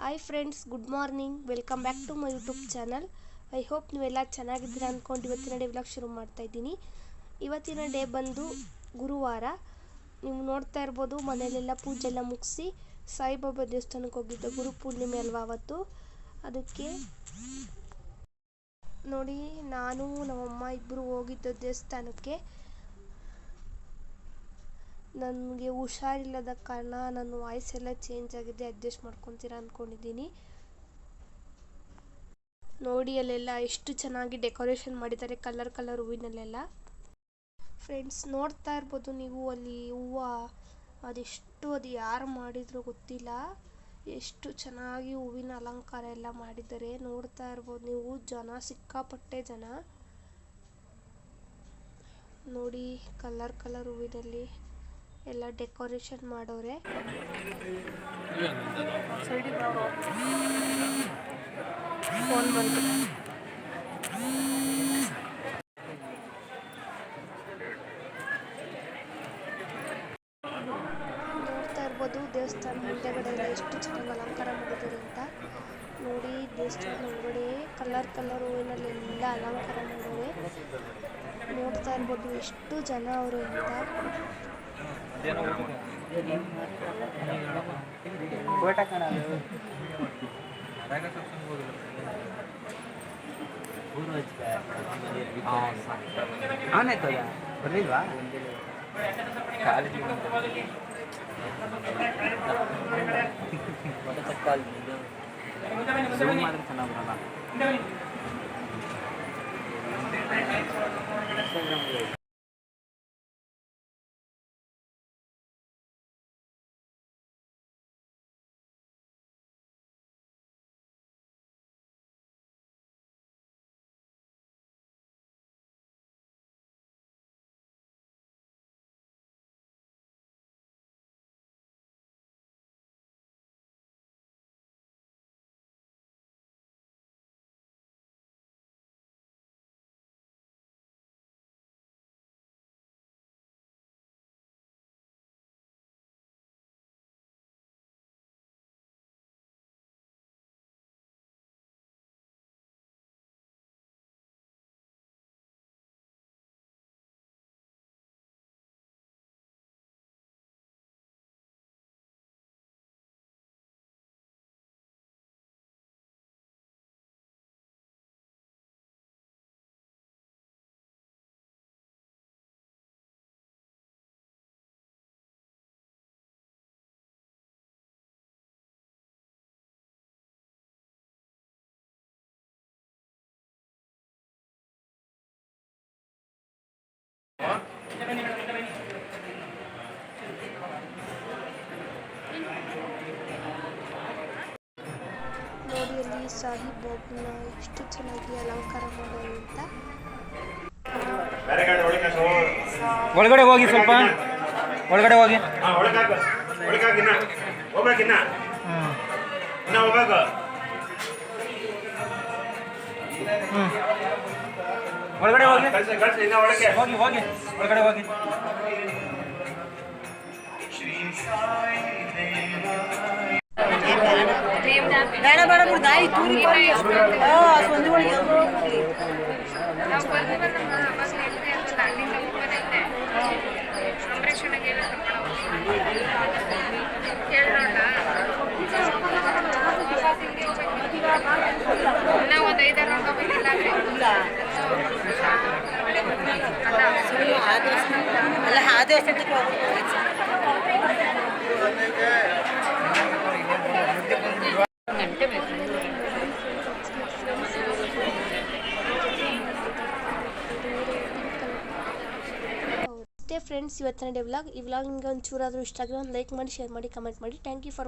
Hi friends good morning welcome back to my YouTube channel I hope ನೀವೆಲ್ಲ ಚೆನ್ನಾಗಿದ್ದೀರಾ ಅಂದ್ಕೊಂಡು ಇವತ್ತಿನ ಡೇ ವ್ಲಾಗ್ ಶುರು ಮಾಡ್ತಾ ಇದ್ದೀನಿ. ಇವತ್ತಿನ ಡೇ ಬಂದು ಗುರುವಾರ. ನೀವು ನೋಡ್ತಾ ಇರ್ಬೋದು, ಮನೆಯಲ್ಲೆಲ್ಲ ಪೂಜೆ ಎಲ್ಲ ಮುಗಿಸಿ ಸಾಯಿಬಾಬಾ ದೇವಸ್ಥಾನಕ್ಕೆ ಹೋಗಿದ್ದೆ. ಗುರು ಪೂರ್ಣಿಮೆ ಅಲ್ವಾ ಅವತ್ತು? ಅದಕ್ಕೆ ನೋಡಿ, ನಾನು, ನಮ್ಮಮ್ಮ ಇಬ್ಬರು ಹೋಗಿದ್ದ ದೇವಸ್ಥಾನಕ್ಕೆ. ನನಗೆ ಹುಷಾರಿಲ್ಲದ ಕಾರಣ ನನ್ನ ವಾಯ್ಸ್ ಎಲ್ಲ ಚೇಂಜ್ ಆಗಿದೆ ಅಡ್ಜಸ್ಟ್ ಮಾಡ್ಕೊತೀರ ಅಂದ್ಕೊಂಡಿದ್ದೀನಿ ನೋಡಿ, ಅಲ್ಲೆಲ್ಲ ಎಷ್ಟು ಚೆನ್ನಾಗಿ ಡೆಕೋರೇಷನ್ ಮಾಡಿದ್ದಾರೆ ಕಲರ್ ಕಲರ್ ಹೂವಿನಲ್ಲೆಲ್ಲ. ಫ್ರೆಂಡ್ಸ್ ನೋಡ್ತಾ ಇರ್ಬೋದು ನೀವು ಅಲ್ಲಿ ಹೂವು, ಅದೆಷ್ಟು, ಅದು ಯಾರು ಮಾಡಿದ್ರು ಗೊತ್ತಿಲ್ಲ. ಎಷ್ಟು ಚೆನ್ನಾಗಿ ಹೂವಿನ ಅಲಂಕಾರ ಎಲ್ಲ ಮಾಡಿದ್ದಾರೆ, ನೋಡ್ತಾ ಇರ್ಬೋದು ನೀವು, ಜನ, ಸಿಕ್ಕಾಪಟ್ಟೆ ಜನ. ನೋಡಿ ಕಲರ್ ಕಲರ್ ಹೂವಿನಲ್ಲಿ. ಎಲ್ಲ ಡೆಕೋರೇಷನ್ ಮಾಡೋರೆ. ಫೋನ್ ನೋಡ್ತಾ ಇರ್ಬೋದು, ದೇವಸ್ಥಾನ ಮುಂದೆಗಡೆ ಎಲ್ಲ ಎಷ್ಟು ಚೆನ್ನಾಗಿ ಅಲಂಕಾರ ಮಾಡಿದ್ದಾರೆ ಅಂತ. ನೋಡಿ, ದೇವಸ್ಥಾನ ಒಳಗಡೆ ಕಲರ್ ಕಲರ್ ಹೂವಿನಲ್ಲೆಲ್ಲ ಅಲಂಕಾರ ಮಾಡೋರೆ ನೋಡ್ತಾ ಇರ್ಬೋದು, ಎಷ್ಟು ಜನ ಅವರು ಅಂತ. ಅವನಾಯ್ತದ ಬರ್ಲಿಲ್ವಾ Zoom ಮಾಡಿದ್ರೆ ಚೆನ್ನಾಗಿ ಬರಲ್ಲ ಅಲ್ಲಿ ಸಾಹಿಬ್ ಬಾಬುನ ಎಷ್ಟು ಚೆನ್ನಾಗಿ ಅಲಂಕಾರ ಮಾಡೋದು ಅಂತ. ಒಳಗಡೆ ಹೋಗಿ ಸ್ವಲ್ಪ. ಒಳಗಡೆ ಹೋಗಿ. ಒಳಗಡೆ ಹೋಗಿ. ಕಳ್ಸಿ ಕಳ್ಸಿ ಇನ್ನ ಒಳಗೆ ಹೋಗಿ ಹೋಗಿ. ಒಳಗಡೆ ಹೋಗಿ. ಬೇಡ ಬೇಡ ಬಿಡು ದಾಯಿ ತೂರಿ ಸಂಧಿಗಳಿಗೆ ಒಂದು ಐದಾರು ರೌಂಡ್ ಹೋಗ್ಬೇಕಿಲ್ಲ ಆ ದೇವಸ್ಥಾನ ಅಲ್ಲ ಆ ದೇವಸ್ಥಾನಕ್ಕೆ ಹೋಗ್ಬೇಕು ಫ್ರೆಂಡ್ಸ್ ಇವತ್ತಿನ ಡೇ ವ್ಲಾಗ್ ಈ ವ್ಲಾಗ್ ನಿಮಗೆ ಒಂಚೂರಾದರೂ ಇಷ್ಟ ಆಗಿರೋ ಒಂದು ಲೈಕ್ ಮಾಡಿ ಶೇರ್ ಮಾಡಿ ಕಮೆಂಟ್ ಮಾಡಿ. Thank you for